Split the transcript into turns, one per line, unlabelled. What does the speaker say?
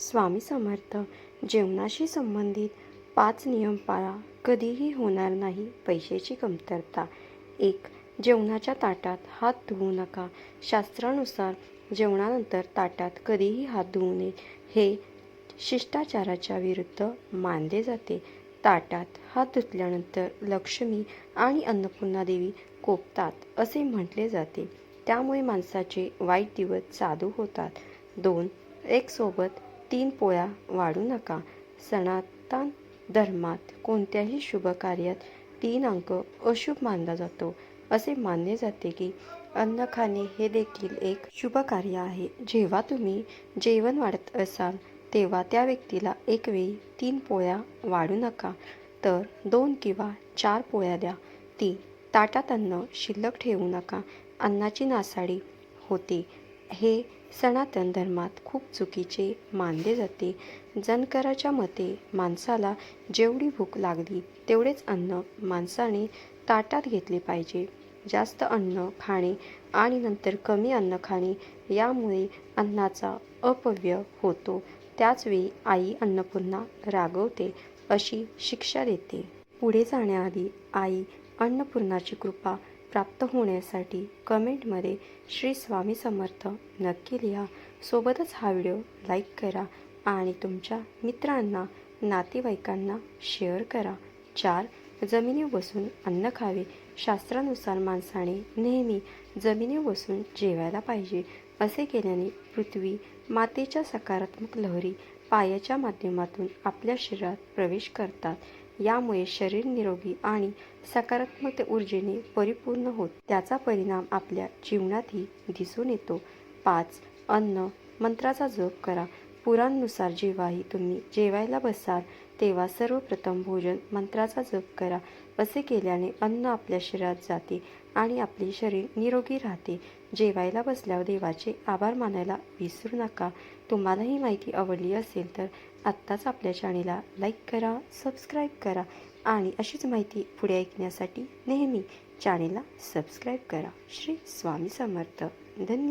स्वामी समर्थ जेवणाशी संबंधित पाच नियम पाळा. कधीही होणार नाही पैशाची कमतरता. एक जेवणाच्या ताटात हात धुवू नका. शास्त्रानुसार जेवणानंतर ताटात कधीही हात धुवू नये. हे शिष्टाचाराच्या विरुद्ध मानले जाते. ताटात हात धुतल्यानंतर लक्ष्मी आणि अन्नपूर्णा देवी कोपतात असे म्हटले जाते. त्यामुळे माणसाचे वाईट दिवस चालू होतात. दोन एक सोबत तीन पोळ्या वाढू नका. सनातन धर्मात कोणत्याही शुभ कार्यात तीन अंक अशुभ मानला जातो. असे मानले जाते की अन्न खाणे हे देखील एक शुभ कार्य आहे. जेव्हा तुम्ही जेवण वाढत असाल तेव्हा त्या व्यक्तीला एक वेळी तीन पोळ्या वाढू नका. तर दोन किंवा चार पोळ्या द्या. ती ताटात अन्न शिल्लक ठेवू नका. अन्नाची नासाडी होते. हे सनातन धर्मात खूप चुकीचे मानले जाते. जनकराच्या मते माणसाला जेवढी भूक लागली तेवढेच अन्न माणसाने ताटात घेतले पाहिजे. जास्त अन्न खाणे आणि नंतर कमी अन्न खाणे यामुळे अन्नाचा अपव्यय होतो. त्याचवेळी आई अन्नपूर्णा रागवते अशी शिक्षा देते. पुढे जाण्याआधी आई अन्नपूर्णाची कृपा प्राप्त होण्यासाठी कमेंटमध्ये श्री स्वामी समर्थ नक्की लिहा. सोबतच हा व्हिडिओ लाईक करा आणि तुमच्या मित्रांना नातेवाईकांना शेअर करा. चार जमिनी बसून अन्न खावे. शास्त्रानुसार माणसाने नेहमी जमिनी बसून जेवायला पाहिजे असे केल्याने पृथ्वी मातेच्या सकारात्मक लहरी पायाच्या माध्यमातून आपल्या शरीरात प्रवेश करतात. यामुळे शरीर निरोगी आणि सकारात्मक ऊर्जेने परिपूर्ण होत. त्याचा परिणाम आपल्या जीवनातही दिसून येतो. पाच. अन्न. मंत्राचा जप करा. पुराणनुसार जेव्हाही तुम्ही जेवायला बसाल तेव्हा सर्वप्रथम भोजन मंत्राचा जप करा. असे केल्याने अन्न आपल्या शरीरात जाते आणि आपले शरीर निरोगी राहते. जेवायला बसल्यावर देवाचे आभार मानायला विसरू नका. तुम्हाला ही माहिती आवडली असेल तर आत्ताच आपल्या चॅनेलला लाईक करा सबस्क्राईब करा आणि अशीच माहिती पुढे ऐकण्यासाठी नेहमी चॅनेलला सबस्क्राईब करा. श्री स्वामी समर्थ. धन्यवाद